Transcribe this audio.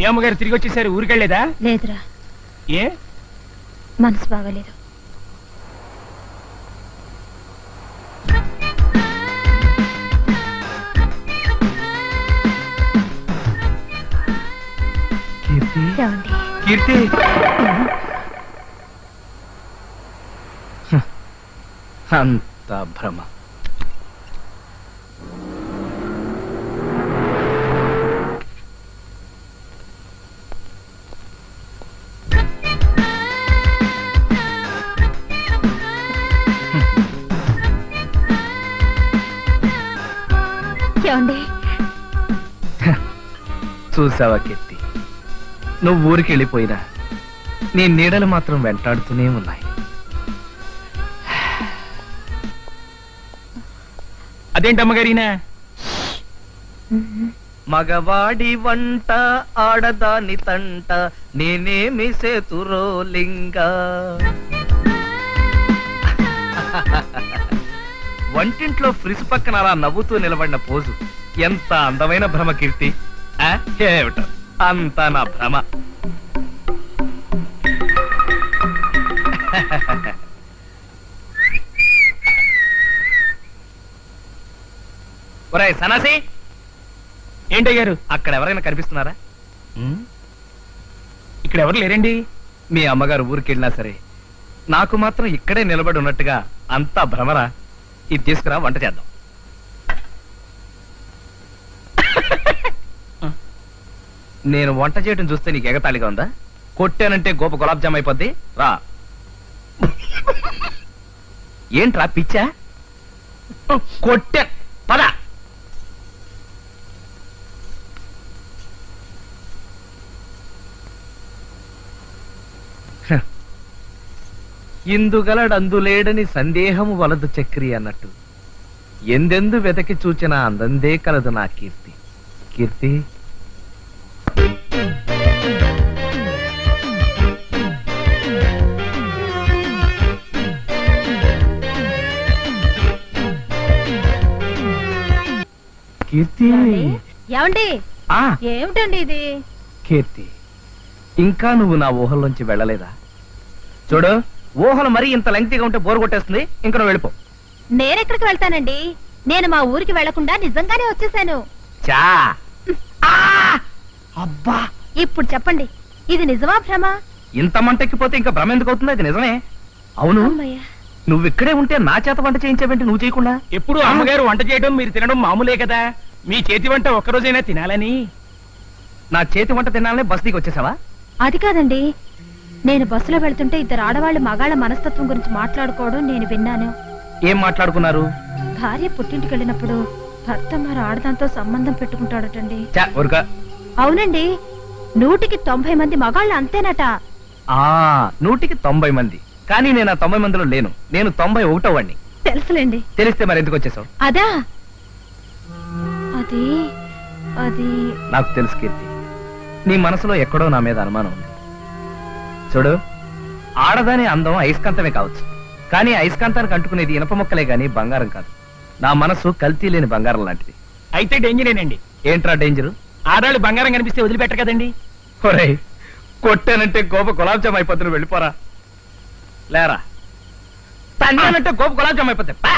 ఏ అమ్మగారు తిరిగి వచ్చేసారు? ఊరికెళ్ళేదా లేదురా. ఏ? మనసు బాగలేదు. కీర్తి? అంత భ్రమ. ఏమండి? చూసావా కీర్తి? నువ్వు ఊరికి వెళ్ళిపోయినా నీ నీడలు మాత్రం వెంటాడుతూనే ఉన్నాయి. అదేంటి అమ్మగారినా మగవాడి వంట ఆడదాని తంట నేనేమి సేతురోలింగ వంటింట్లో ఫ్రిజ్ పక్కన అలా నవ్వుతూ నిలబడిన పోజు. ఎంత అందమైన భ్రమ కీర్తి? ఏమిటో. అంతా నా భ్రమ. ఒరేయ్ సనాసి ఏంటయ్యారు అక్కడ ఎవరైనా కనిపిస్తున్నారా? ఇక్కడ ఎవరు లేరండి? మీ అమ్మగారు ఊరికెళ్ళినా సరే నాకు మాత్రం ఇక్కడే నిలబడి ఉన్నట్టుగా అంతా భ్రమరా? ఇది తీసుకురా వంట చేద్దాం. నేను వంట చేయడం చూస్తే నీకు ఎగతాళిగా ఉందా? కొట్టానంటే గోప గులాబ్ జామ్ అయిపోద్ది. రా. ఏంట్రా పిచ్చా? కొట్టా. ఇందుగలడందులేడని సందేహము వలదు చక్రి అన్నట్టు. ఎందెందు వెతకి చూచిన అందందే కలదు నా కీర్తి. కీర్తి? కీర్తి? ఏమండి? ఏమిటండి ఇది? కీర్తి ఇంకా నువ్వు నా ఊహల్లోంచి వెళ్ళలేదా? చూడు ఊహలు మరీ ఇంత లెంగ్తీగా ఉంటే బోరు కొట్టేస్తుంది. ఇంకా నువ్వు వెళ్ళిపో. నేనెక్కడికి వెళ్తానండి? నేను మా ఊరికి వెళ్ళకుండా నిజంగానే వచ్చేసాను. చా ఆ! అబ్బా! ఇప్పుడు చెప్పండి ఇది నిజమా భ్రమ? ఇంత మంటెక్కిపోతే ఇంకా భ్రమ ఎందుకు అవుతుంది? అది నిజమే. అవును. అమ్మయ్య. నువ్వు ఇక్కడే ఉంటే నా చేత వంట చేయించావేంటి? నువ్వు చేయకుండా? ఎప్పుడు అమ్మగారు వంట చేయడం మీరు తినడం మామూలే కదా. మీ చేతి వంట ఒక్కరోజైనా తినాలని? నా చేతి వంట తినాలనే బస్ దిగి వచ్చేసావా అది కాదండి నేను బస్సులో వెళ్తుంటే ఇద్దరు ఆడవాళ్ళు మగాళ్ళ మనస్తత్వం గురించి మాట్లాడుకోవడం నేను విన్నాను. ఏం మాట్లాడుకున్నారు? భార్య పుట్టింటికి వెళ్ళినప్పుడు భర్త మరి ఆడదాంతో సంబంధం పెట్టుకుంటాడటండి. అవునండి నూటికి తొంభై మంది మగాళ్ళు అంతేనట. ఆ నూటికి తొంభై మంది. కానీ నేను ఆ తొంభై మందిలో లేను. నేను తొంభై ఒకటో వాడిని తెలుసులేండి. తెలిస్తే మరి ఎందుకు వచ్చేసావు? అదా? అది అది నాకు తెలుసు కీర్తి. నీ మనసులో ఎక్కడో నా మీద అనుమానం ఉంది. చూడు ఆడదాని అందం అయస్కాంతమే కావచ్చు. కానీ అయస్కాంతానికి అంటుకునేది ఇనప మొక్కలే గాని బంగారం కాదు. నా మనసు కల్తీ లేని బంగారం లాంటిది. అయితే డేంజరేనండి ఏంట్రా డేంజరు ఆడాళ్ళు బంగారం కనిపిస్తే వదిలిపెట్టరు కదండి? ఒరేయ్ కొట్టానంటే గోప గులాబ్ జామ్ అయిపోతుంది వెళ్ళిపోరా. లేరా? తన్నానంటే గోప గులాబ్ జామ్ అయిపోతాయి పా!